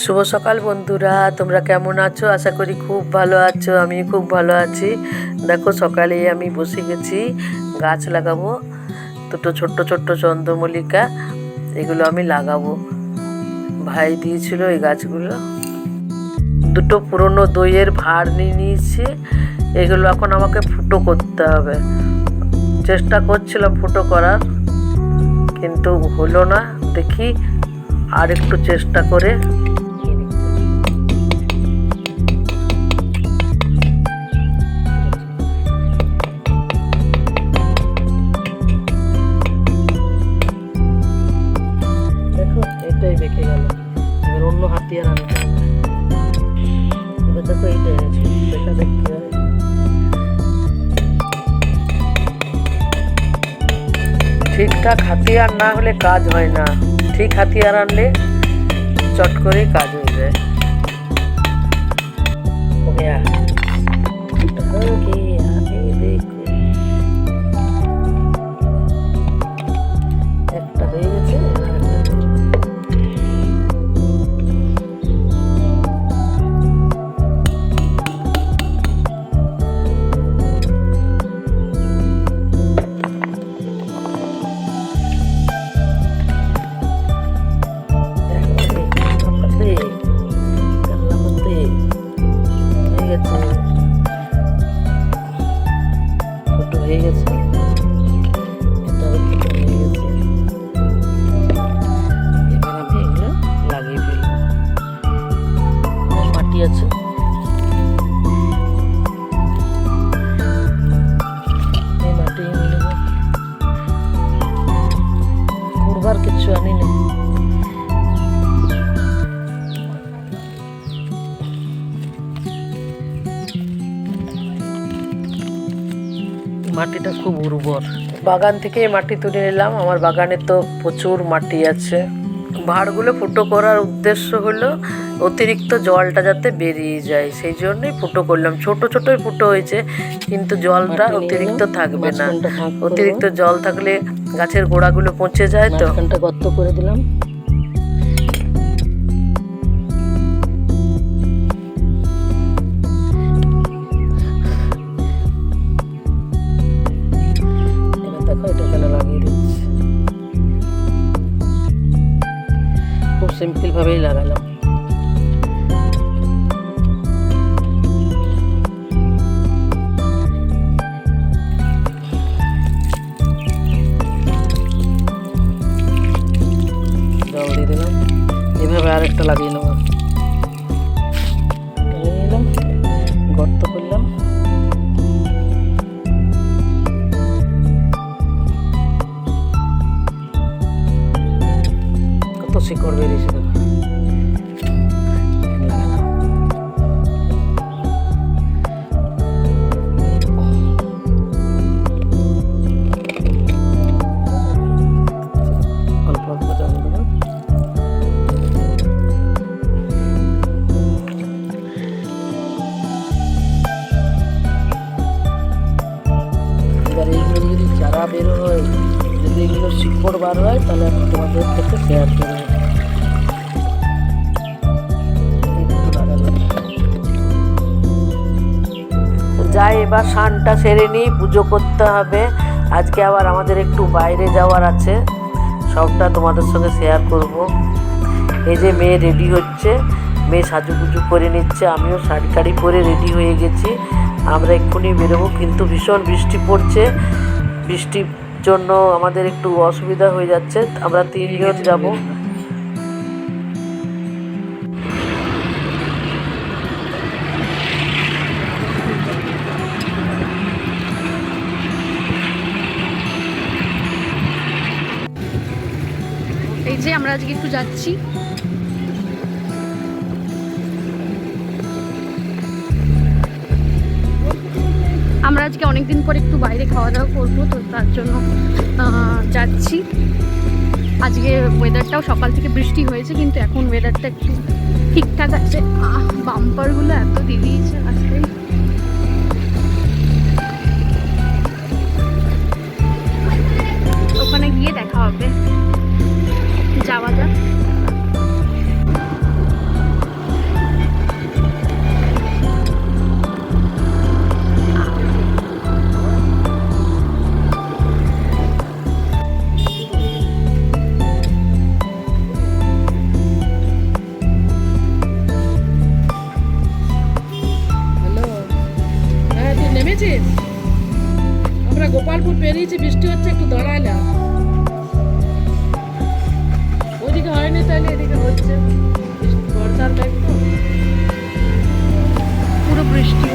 শুভ সকাল বন্ধুরা, তোমরা কেমন আছো? আশা করি খুব ভালো আছো আমি খুব ভালো আছি। দেখো সকালে আমি বসে গেছি, গাছ লাগাবো, দুটো ছোট্ট ছোট্ট চন্দ্রমল্লিকা, এগুলো আমি লাগাবো। ভাই দিয়েছিল এই গাছগুলো। দুটো পুরনো দইয়ের ভাড় নিয়ে নিয়েছি, এগুলো এখন আমাকে ফুটো করতে হবে। চেষ্টা করছিলাম ফুটো করার, কিন্তু হলো না। দেখি আর একটু চেষ্টা করে ঠিকঠাক হাতিয়ার না হলে কাজ হয় না। ঠিক হাতিয়ার আনলে চট করে কাজ হয়ে যায়। কুড়বার কিছু আনিনি। মাটিটা খুব উর্বর। বাগান থেকে মাটি তুলে নিলাম। আমার বাগানে তো প্রচুর মাটি আছে। ভাড়গুলো ফুটো করার উদ্দেশ্য হলো অতিরিক্ত জলটা যাতে বেরিয়ে যায় সেই জন্যই ফুটো করলাম। ছোট ছোটই ফুটো হয়েছে কিন্তু জলটা অতিরিক্ত থাকবে না। অতিরিক্ত জল থাকলে গাছের গোড়াগুলো পচে যায় তো। গর্ত করে দিলাম। এবার দেখো এটা কেন লাগিয়ে দিচ্ছি। খুব সিম্পল ভাবেই লাগালাম। la vino. এবার সানটা সেরে নিই, পুজো করতে হবে। আজকে আবার আমাদের একটু বাইরে যাওয়ার আছে। সবটা তোমাদের সঙ্গে শেয়ার করব। এই যে মেয়ে রেডি হচ্ছে। মেয়ে সাজুগুজু করে নিচ্ছে। আমিও শাড়ি টাড়ি পরে রেডি হয়ে গেছি। আমরা এক্ষুনি বেরোবো, কিন্তু ভীষণ বৃষ্টি পড়ছে। বৃষ্টির জন্য আমাদের একটু অসুবিধা হয়ে যাচ্ছে। আমরা তিনজন যাব। যে আমরা আজকে একটু যাচ্ছি। আমরা আজকে অনেকদিন পর একটু বাইরে খাওয়া দাওয়া করব, তো তার জন্য যাচ্ছি। আজকে ওয়েদারটাও সকাল থেকে বৃষ্টি হয়েছে, কিন্তু এখন ওয়েদারটা একটু ঠিকঠাক আছে। বাম্পারগুলো এত দিয়ে দিয়েছে আজকে। ওখানে গিয়ে দেখা হবে। যাওয়া যাক। হ্যাঁ, আমরা গোপালপুর পেরিয়েছি বৃষ্টি হচ্ছে একটু দাঁড়া। হচ্ছে বর্ষার টাইম পুরো বৃষ্টি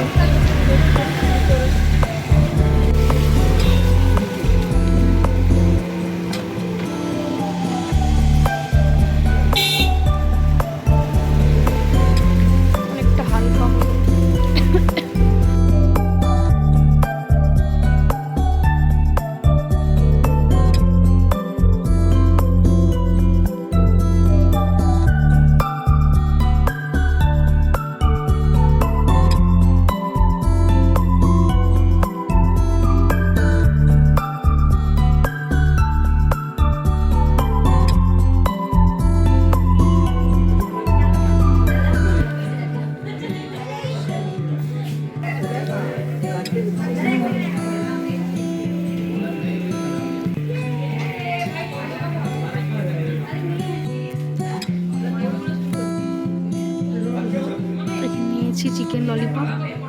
lollipop.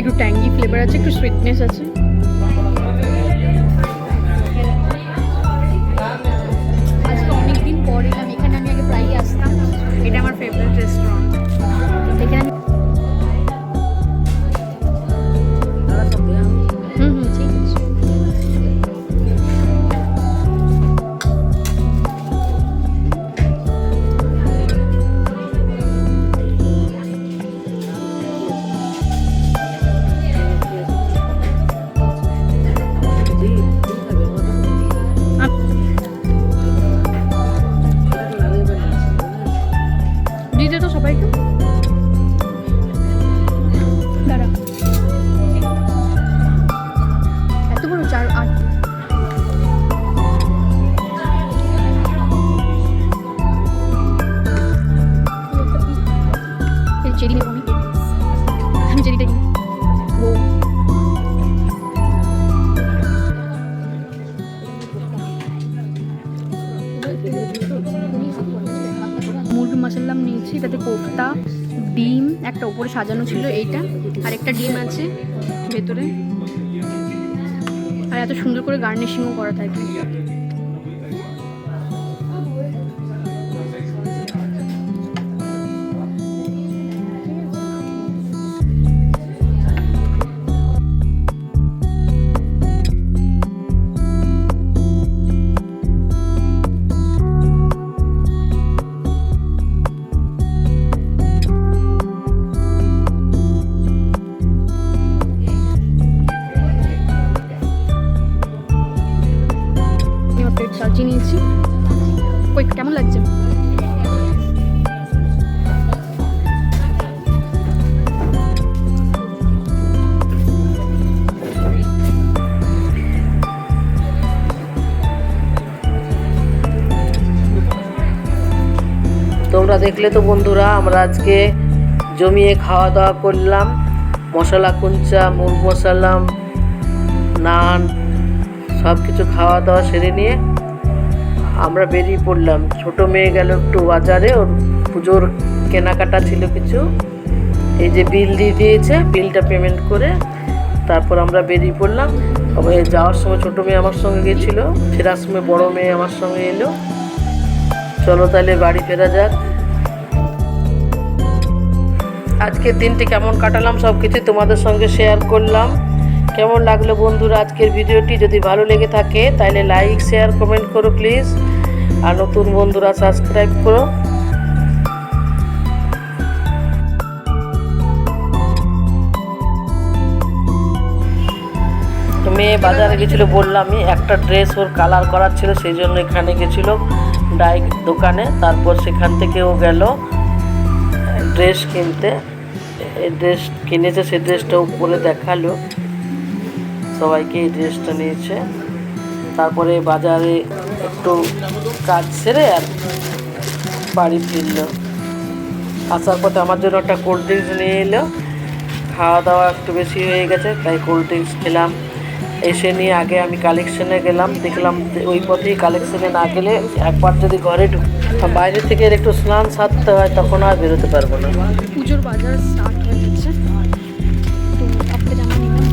একটু ট্যাঙ্গি ফ্লেভার আছে, একটু সুইটনেস আছে। আজকে অনেকদিন পরে আমি এখানে আমি আগে প্রায়ই আসতাম। এটা আমার ফেভারিট রেস্টুরেন্ট মশাল্লাম নিয়েছি, এটাতে কোফতা, ডিম, একটা উপরে সাজানো ছিল এইটা, আর একটা ডিম আছে ভেতরে। আর এত সুন্দর করে গার্নিশিংও করা থাকে। দেখলে তো বন্ধুরা, আমরা আজকে জমিয়ে খাওয়া দাওয়া করলাম। মশলা কুঞ্চা মুগ মশালাম নান সব কিছু খাওয়া দাওয়া সেরে নিয়ে আমরা বেরিয়ে পড়লাম। ছোট মেয়ে গেল একটু বাজারে, ওর পুজোর কেনাকাটা ছিল কিছু। এই যে বিল দিয়ে দিয়েছে, বিলটা পেমেন্ট করে তারপর আমরা বেরিয়ে পড়লাম। তবে যাওয়ার সময় ছোট মেয়ে আমার সঙ্গে গেছিল, ফেরার সময় বড় মেয়ে আমার সঙ্গে এলো। চলো তাহলে বাড়ি ফেরা যাক। আজকের দিনটি কেমন কাটালাম সব কিছু তোমাদের সঙ্গে শেয়ার করলাম। কেমন লাগল বন্ধুরা আজকের ভিডিওটি? যদি ভালো লেগে থাকে তাহলে লাইক শেয়ার কমেন্ট করো প্লিজ আর নতুন বন্ধুরা সাবস্ক্রাইব করো। মেয়ে বাজারে গেছিল বললামই, একটা ড্রেস ওর কালার করার ছিল, সেই জন্য এখানে গেছিল। ডাই দোকানে, তারপর সেখান থেকে ও গেল। ড্রেস কিনতে এই ড্রেস কিনেছে সেই ড্রেসটাও পরে দেখাল। সবাইকে এই ড্রেসটা নিয়েছে। তারপরে বাজারে একটু কাজ সেরে আর বাড়ি ফিরলো। আসার পথে আমার জন্য একটা কোল্ড ড্রিঙ্কস নিয়ে এলো। খাওয়া দাওয়া একটু বেশি হয়ে গেছে, তাই কোল্ড ড্রিঙ্কস খেলাম। এসে নিয়ে আগে আমি কালেকশনে গেলাম। দেখলাম ওই পথেই কালেকশনে না গেলে একবার যদি ঘরে ঢুক বাইরে থেকে একটু স্নান সারতে হয় তখন আর বেরোতে পারব না। পুজোর বাজার স্টার্ট হয়ে গেছে। তো একটা জামা নিলাম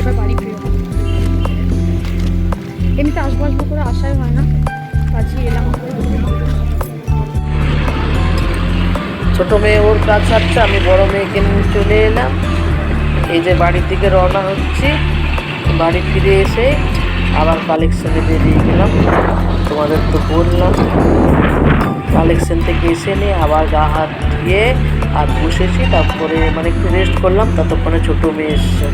এবার বাড়ি ফিরে এমনিতে আসব আসব করে আসাই হয় না। আজকে এলাম। ছোট মেয়ে ওর কাজ সারছে আমি বড় মেয়েকে নিয়ে চলে এলাম। এই যে বাড়ির দিকে রওনা হচ্ছি বাড়ি ফিরে এসে আবার কালেকশনে বেরিয়ে গেলাম তোমাদের তো বললাম। কালেকশন থেকে এসে নিয়ে আবার গা হাত ধুয়ে আর বসেছি তারপরে মানে একটু রেস্ট করলাম ততক্ষণে ছোট মেয়ে এসছে।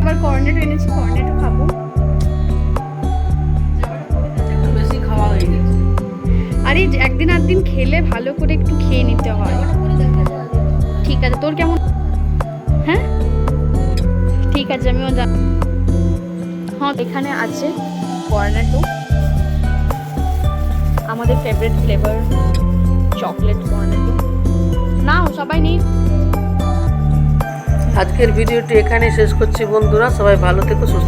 আবার কর্নেট এনেছি খাব। বেশি খাওয়া আর এই যে একদিন একদিন খেলে ভালো করে একটু খেয়ে এখানে আছে কর্নাটু আমাদের ফেভারিট ফ্লেভার চকলেট কর্নাটু নাও, সবাই নিন। আজকের ভিডিওটি এখানে শেষ করছি বন্ধুরা, সবাই ভালো থেকো, সুস্থ